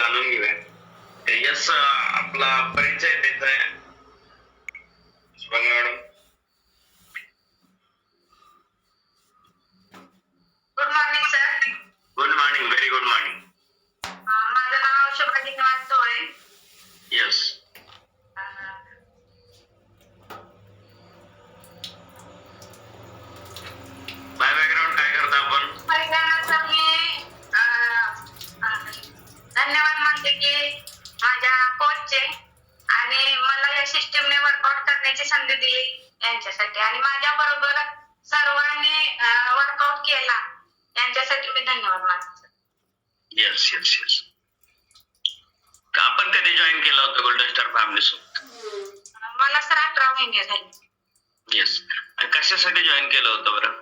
जाणून घेऊया. यस आपला परिचय देत आहे Shubhangi madam. Good morning sir good morning very good morning माझं नाव Shubhangi Niwas Chole yes uh, by background काय करता आपण पहिल्यांदा सर मी अं, अं, धन्यवाद मानते की माझ्या कोचचे आणि मला या सिस्टीमने वर्कआउट करण्याची संधी दिली यांच्यासाठी आणि माझ्या बरोबर सर्वांनी वर्कआउट केला यांच्यासाठी मी धन्यवाद मानते sir. येस येस येस केलं होतं गोल्डन स्टार फॅमिली सोबत. मला सर अठरा महिने झाले. येस कशासाठी जॉईन केलं होतं बरं?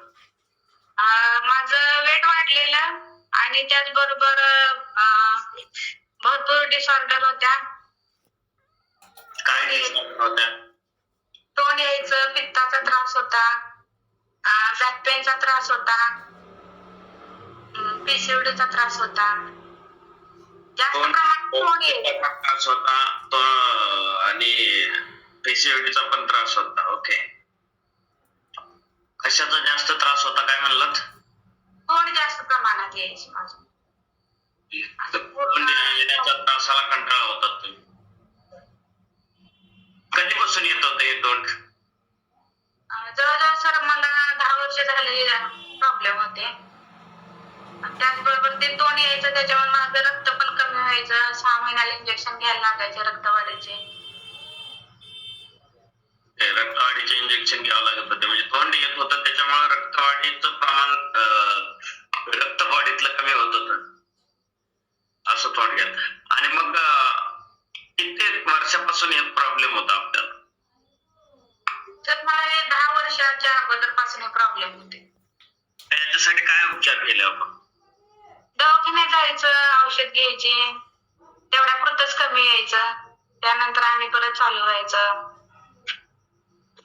माझं वेट वाढलेलं आणि त्याचबरोबर भरपूर डिसऑर्डर होत्या. काय होत्या? तोंड यायचं पित्ताचा त्रास होता बॅक पेनचा त्रास होता पीसीओडीचा त्रास होता. जास्त तोंड- प्रमाणात तोंड यायचं तोंडाचा त्रास होता तो आणि पीसीओडीचा पण त्रास होता ओके. कशाचा जास्त त्रास होता काय म्हणलात? तोंड जास्त प्रमाणात यायचे माझं. तोंड येण्याच्या त्रासाला कंटाळा होतात तुम्ही कधीपासून येत होतं हे तोंड अं, जवळजवळ सर मला दहा वर्ष झाले प्रॉब्लेम होते आणि त्याचबरोबर ते तोंड यायचं त्याच्यावर माझं रक्त पण कमी व्हायचं सहा महिन्याला इंजेक्शन घ्यायला लागायचे रक्त वाढायचे ते रक्तवाढीचे इंजेक्शन घ्यावं लागत होते म्हणजे तोंड येत होतं त्याच्यामुळे रक्तवाढीचं प्रमाण अं, रक्तवाढीतलं कमी होत होतं असं थोडक्यात आणि मग अं, किती वर्षापासून हे प्रॉब्लेम होता आपल्याला तर मला हे दहा वर्षाच्या अगोदरपासून हे प्रॉब्लेम होते याच्यासाठी काय उपचार केले आपण दवाखान्यात जायचं तेवढ्या पुरतच कमी यायचं. त्यानंतर आम्ही परत चालू व्हायचं.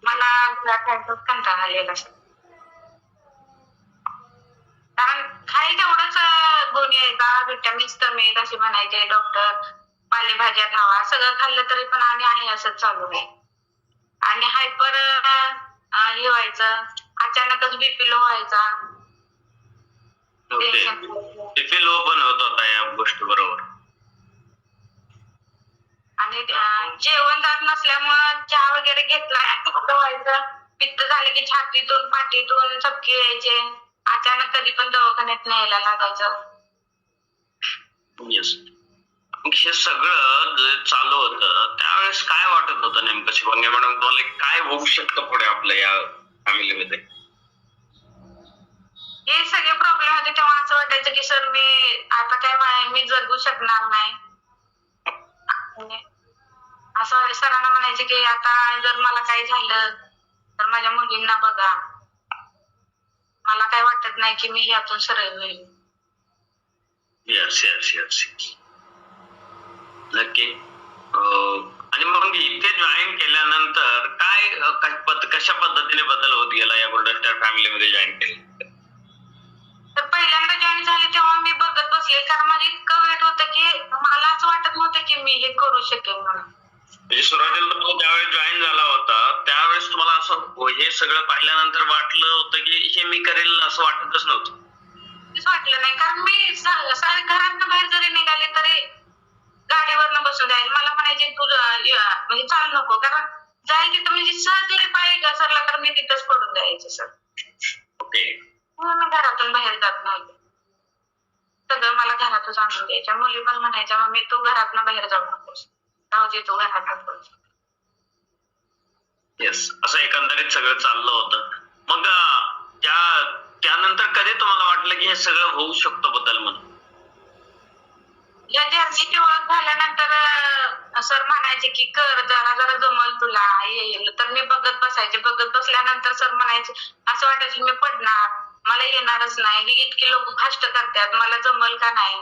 मला घरात राहायचं कंटाळा आलेला कारण खाई तेवढंच गुण यायचा. विटॅमिन्स कमी आहेत असे म्हणायचे डॉक्टर. पालेभाज्या खावा. सगळं खाल्लं तरी पण आम्ही आहे असंच चालू आहे. आणि हायपर हे व्हायचं. अचानकच बीपी लो व्हायचा. होते tension बीपी लो पण होत होता या गोष्टी बरोबर. आणि जेवण जात नसल्यामुळं चहा वगैरे घेतला. व्हायचं. पित्त झालं की छातीतून पाठीतून चपके यायचे. अचानक कधी पण दवाखान्यात न्यायला लागायचं. येस हे सगळं जे चालू होतं त्यावेळेस काय वाटत होतं नेमकं शिवांगी मॅडम? तुम्हाला काय होऊ शकतं पुढे आपल्या या फॅमिलीमध्ये हे सगळे तेव्हा असं वाटायचं की सर मी आता काय मा- मी जगू शकणार नाही. असं सरांना म्हणायचे की आता जर मला काही झालं तर माझ्या मुलींना बघा. मला काय वाटत नाही की मी यातून सरळ होईल. येस येस येस नक्की अं, आणि मग इथे जॉईन केल्यानंतर काय अं, पद- कशा पद्धतीने बदल होत गेला या गोल्डन स्टार फॅमिलीमध्ये जॉईन केलं पहिल्यांदा जॉईन झाले तेव्हा मी बघत बसले. कारण माझं इतकं वेट होतं की मला असं वाटत नव्हतं की मी हे करू शकेन म्हणून. म्हणजे सुरुवातीला तुम्हाला ज्यावेळेस जॉईन झाला होता त्यावेळेस तुम्हाला असं हो, सगळं पाहिल्यानंतर वाटलं होतं की हे मी करेल असं वाटतच नव्हतं? वाटलं नाही. कारण मी घरातनं बाहेर जरी निघाले तरी गाडीवरनं बसून जाईल. मला म्हणायचे तू म्हणजे चालू नको. कारण जायचे म्हणजे सहज जरी पाय घसरला तर मी तिथंच पडून जायचे सर. ओके. म्हणून मी घरातून बाहेर जात नव्हते. सगळं मला घरातच आणून द्यायच्या मुली पण म्हणायच्या मम्मी तू घरातनं बाहेर जाऊ नकोस. राहू दे तू घरातच बस येस असं एकंदरीत सगळं चाललं होतं. मग त्या त्यानंतर कधी तुम्हाला वाटलं की हे सगळं होऊ शकतं बदल म्हणून? या जर्नीची ओळख झाल्यानंतर सर म्हणायचे की कर जरा जरा जमल तुला येईल तर मी बघत बसायचे. बघत बसल्यानंतर सर म्हणायचे असं वाटायचं मी पडणार. मला येणारच नाही. ही इतकी लोक फास्ट करतात मला जमल का नाही?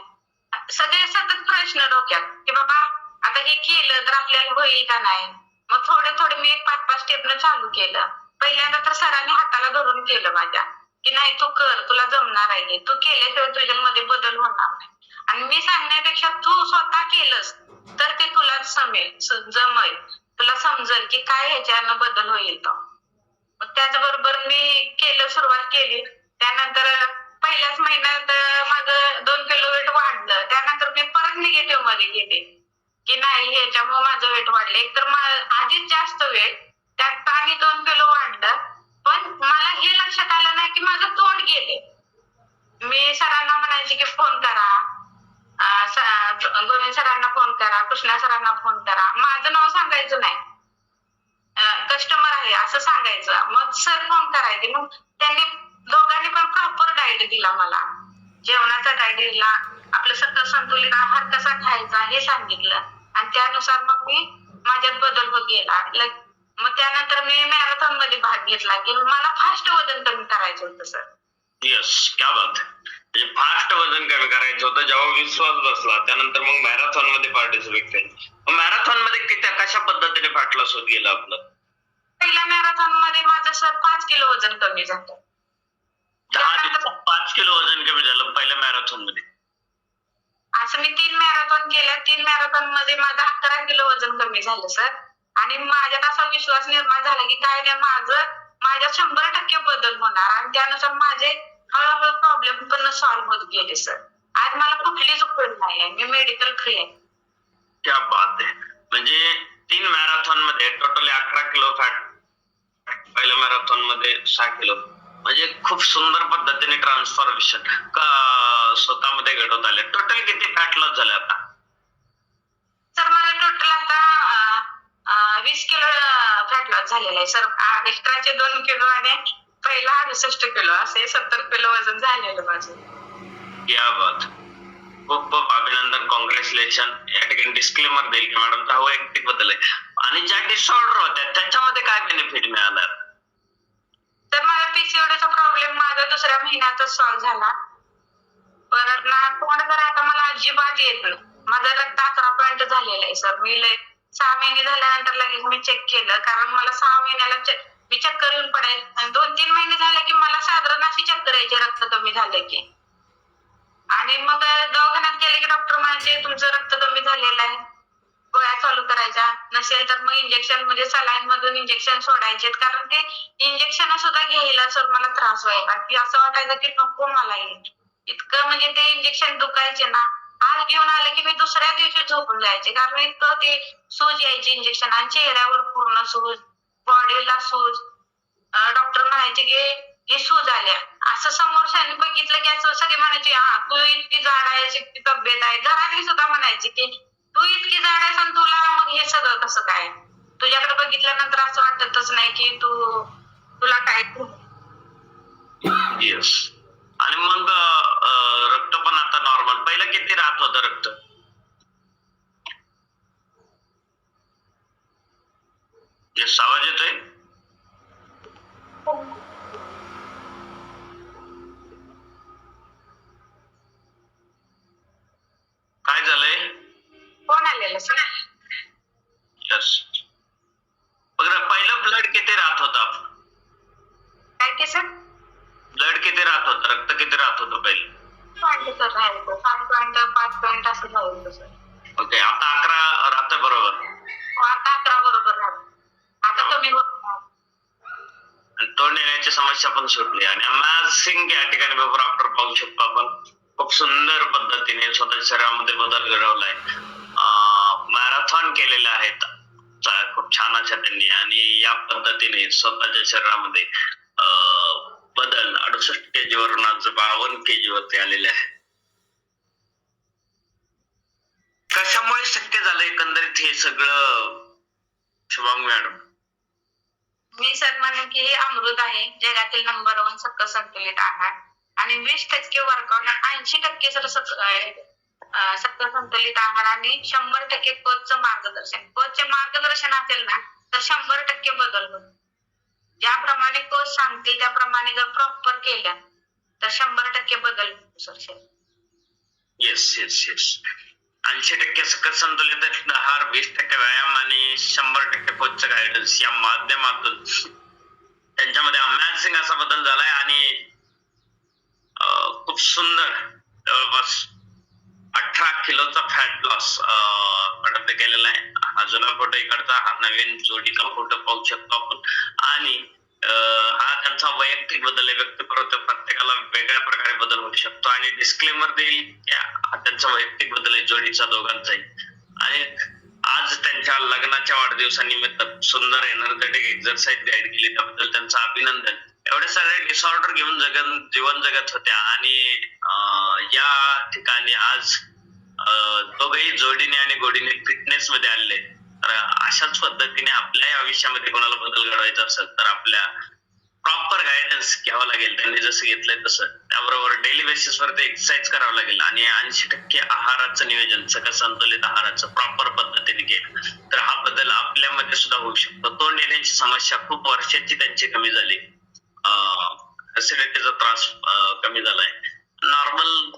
सगळे सतत प्रश्न डोक्यात की बाबा आता हे केलं तर आपल्याला होईल का नाही? मग थोडे थोडे मी एक पाच पाच स्टेपनं चालू केलं. पहिल्यांदा तर सरांनी हाताला धरून केलं माझ्या की नाही तू कर तुला जमणार आहे तू केल्याशिवाय तुझ्यामध्ये बदल होणार नाही. आणि मी सांगण्यापेक्षा तू स्वतः केलंस तर ते तुला समेल जमेल. तुला समजेल की काय ह्याच्यानं बदल होईल तो. मग त्याचबरोबर मी केलं सुरुवात केली. त्यानंतर पहिल्याच महिन्यात माझं दोन किलो वेट वाढलं. त्यानंतर मी परत निगेटिव्हमध्ये गेले. की नाही ह्याच्यामुळे माझं वेट वाढलं. एकतर तर आधीच जास्त वेट त्यात आणि दोन किलो वाढलं. पण मला हे लक्षात आलं नाही की माझं तोंड गेले. मी सरांना म्हणायचे की फोन करा. गोविंद सरांना फोन करा कृष्णा सरांना फोन करा. माझं नाव सांगायचं नाही. कस्टमर आहे असं सांगायचं. मग सर फोन करायचे. मग त्यांनी पण प्रॉपर डाएट दिला मला. जेवणाचा डाएट दिला. आपलं सत्तर संतुलित आहार कसा खायचा हे सांगितलं. आणि त्यानुसार मग मी माझ्यात बदल होत गेला. मग त्यानंतर मी मॅरेथॉनमध्ये भाग घेतला. की मला फास्ट वजन कमी करायचं होतं सर येस क्या बात. म्हणजे फास्ट वजन कमी करायचं होतं जेव्हा विश्वास बसला. त्यानंतर मग मॅरेथॉनमध्ये पार्टिसिपेट केलं. मॅरेथॉनमध्ये किती कशा पद्धतीने फाट लॉस होत गेलं आपलं? पहिल्या मॅरेथॉनमध्ये माझं सर पाच किलो वजन कमी झालं. दहा दिवसात पाच किलो वजन कमी झालं पहिल्या मॅरेथॉनमध्ये. असं मी तीन मॅरेथॉन केल्या. तीन मॅरेथॉनमध्ये माझं अकरा किलो वजन कमी झालं सर आणि माझ्यात असा विश्वास निर्माण झाला की काय नाही माझं माझ्यात शंभर टक्के बदल होणार. आणि त्यानुसार माझे हळूहळू प्रॉब्लेम पण सॉल्व्ह होत गेले सर आज मला कुठलीच उपयोग नाही आहे. मी मेडिकल फ्री आहे. क्या बात आहे. म्हणजे तीन मॅरेथॉनमध्ये टोटली अकरा किलो फॅट पहिल्या मॅरेथॉनमध्ये सहा किलो. म्हणजे खूप सुंदर पद्धतीने ट्रान्सफॉर्मेशन स्वतःमध्ये घडवत आले? टोटल किती फॅट लॉस झाले आता? सर माझं टोटल आता वीस किलो फॅट लॉस झालेलं आहे. सर एक्स्ट्राचे दोन किलो आणि पहिला अडुसष्ट किलो. असे सत्तर किलो वजन झालेलं माझं. क्या बात. खूप खूप अभिनंदन. कॉंग्रॅच्युलेशन या ठिकाणी डिस्क्लेमर देईल की मॅडम हा वैयक्तिक बदल आहे. आणि ज्या डिसऑर्डर होत्या त्याच्यामध्ये काय बेनिफिट मिळालं तर मला पीसीओडीचा प्रॉब्लेम माझा दुसऱ्या महिन्यातच सॉल्व्ह झाला. परत ना तोंड तर आता मला अजिबात येत नाही. माझं रक्त अकरा पॉईंट झालेलं आहे सर मी लय सहा महिने झाल्यानंतर लगेच मी चेक केलं. कारण मला सहा महिन्याला मी चक्कर येऊन पडायची. आणि दोन तीन महिने झाले की मला साधारण अशी चक्कर यायची रक्त कमी झालं की. आणि मग दवाखान्यात गेले की डॉक्टर म्हणायचे तुमचं रक्त कमी झालेलं आहे. गोळ्या चालू करायच्या. नसेल तर मग इंजेक्शन म्हणजे सलाईन मधून इंजेक्शन सोडायचे कारण ते इंजेक्शन सुद्धा घ्यायला सर मला त्रास व्हायचा की असं वाटायचं की नको मला येईल इतकं म्हणजे ते इंजेक्शन दुखायचे ना. आज घेऊन आले की मी दुसऱ्या दिवशी झोपून जायचे. कारण इतकं ते सूज यायचे इंजेक्शन आणि चेहऱ्यावर पूर्ण सूज बॉडीला सूज. डॉक्टर म्हणायचे की हे सूज आल्या. असं समोरच्याने बघितलं की असं सगळे म्हणायचे हा तू इतकी जाड आहे इतकी तब्येत आहे. घरातली सुद्धा म्हणायची की तू इतकी जाड आहेस आणि तुला मग हे सगळं कसं काय? तुझ्याकडे बघितल्यानंतर असं वाटतच नाही की तू तुला काय येस आणि मग रक्त पण आता नॉर्मल पहिलं किती राहत होतं रक्त? येस आवाज येतोय? काय झालंय? यस बघा पहिलं ब्लड किती राहत होतं काय की सर ब्लड किती राहत होतं? रक्त किती राहत होतं पहिलं? पॉईंट सर राहायचं सात पॉईंट पाच पॉईंट असं राहायचं सर. ओके आता अकरा राहतं बरोबर. आता अकरा बरोबर राहतं आता कमी होत तोंड येण्याची समस्या पण सुटली. आणि अमेझिंग या ठिकाणी बिफोर आफ्टर पाहू शकतो आपण. खूप सुंदर पद्धतीने स्वतःच्या शरीरामध्ये बदल घडवलाय. मॅरेथॉन केलेले आहेत खूप छान अशा त्यांनी. आणि या पद्धतीने स्वतःच्या शरीरामध्ये अं, बदल अडुसष्ट केजी वरून आज बावन्न केजी वरती आलेले आहे. कशामुळे शक्य झालं एकंदरीत हे सगळं? शुभम मॅडम. मी सर म्हणेन की हे अमृत आहे. जगातील नंबर वन सक्क संतुलित आहार. आणि वीस टक्के वर्कआउट ऐंशी टक्के सर सत्व संतुलित आहार आणि शंभर टक्के कोचचं मार्गदर्शन. कोचचे मार्गदर्शन असेल ना तर शंभर टक्के बदल होतो ज्याप्रमाणे कोच सांगतील त्याप्रमाणे जर प्रॉपर केल्या तर शंभर टक्के बदल सर येस येस येस ऐंशी टक्के सकल संतुलित आहार वीस टक्के व्यायाम आणि शंभर टक्के कोचचं गायडन्स या माध्यमातून. त्यांच्यामध्ये अमॅझिंग असा बदल झालाय आणि अं, खूप सुंदर जवळपास अठरा किलोचा फॅट लॉस प्रयत्न केलेला आहे. हा जुना फोटो इकडचा हा नवीन जोडीचा फोटो पाहू शकतो आपण. आणि हा त्यांचा वैयक्तिक बदल व्यक्त करतो. प्रत्येकाला वेगळ्या प्रकारे बदल होऊ शकतो. आणि डिस्क्लेमर देईल की हा त्यांचा वैयक्तिक बदल आहे जोडीचा दोघांचाही. आणि आज त्यांच्या लग्नाच्या वाढदिवसानिमित्त सुंदर एनर्जेटिक एक्झरसाइज गाईड केली. त्याबद्दल त्यांचं अभिनंदन. एवढे सगळे डिसऑर्डर घेऊन जगन जीवन जगत होत्या. आणि या ठिकाणी आज दोघही जोडीने आणि गोडीने फिटनेस मध्ये आले तर अशाच पद्धतीने आपल्याही आयुष्यामध्ये कोणाला बदल घडवायचा असेल तर आपल्या प्रॉपर गायडन्स घ्यावं लागेल त्यांनी जसं घेतलंय तसं. त्याबरोबर डेली बेसिसवर ते एक्सरसाइज करावं लागेल. आणि ऐंशी टक्के आहाराचं नियोजन सगळं संतुलित आहाराचं प्रॉपर पद्धतीने केलं तर हा बदल आपल्यामध्ये सुद्धा होऊ शकतो. तोंड येण्याची समस्या खूप वर्षाची त्यांची कमी झाली. ऍसिडिटीचा त्रास कमी झालाय. नॉर्मल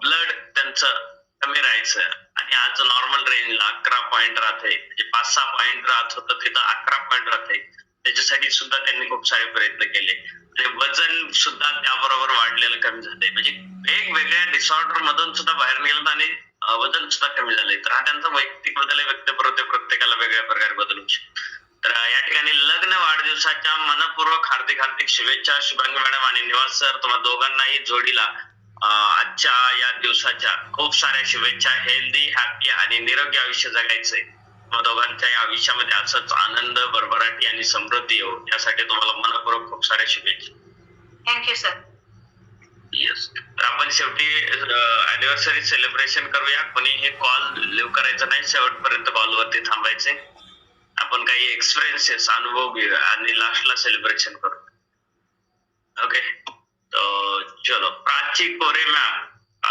ब्लड त्यांचं कमी राहायचं. आणि आज नॉर्मल रेंजला अकरा पॉईंट राहते. म्हणजे पाच सहा पॉईंट राहत होतं तिथं अकरा पॉईंट राहते. त्याच्यासाठी सुद्धा त्यांनी खूप सारे प्रयत्न केले. आणि वजन सुद्धा त्याबरोबर वाढलेलं कमी झालंय. म्हणजे वेगवेगळ्या डिसऑर्डर मधून सुद्धा बाहेर निघालं आणि वजन सुद्धा कमी झालंय. तर हा त्यांचा वैयक्तिक बदल आहे व्यक्त करते प्रत्येकाला वेगळ्या प्रकारे बदलू शकतो. तर या ठिकाणी लग्न वाढदिवसाच्या मनपूर्वक हार्दिक हार्दिक शुभेच्छा शुभांगी मॅडम आणि निवास सर तुम्हाला दोघांनाही जोडीला आजच्या या दिवसाच्या खूप साऱ्या शुभेच्छा. हेल्दी हॅपी आणि निरोगी आयुष्य जगायचंय. तुम्हा दोघांच्याही आयुष्यामध्ये असंच आनंद भरभराटी आणि समृद्धी येऊ यासाठी तुम्हाला मनपूर्वक खूप साऱ्या शुभेच्छा. थँक्यू सर येस तर आपण शेवटी अॅनिव्हर्सरी सेलिब्रेशन करूया. कोणी हे कॉल लिव्ह करायचं नाही. शेवटपर्यंत कॉलवरती थांबायचे. आपण काही एक्सपिरियन्सेस अनुभव घेऊया आणि लास्टला सेलिब्रेशन करू ओके तो चलो प्राची कोरे मॅम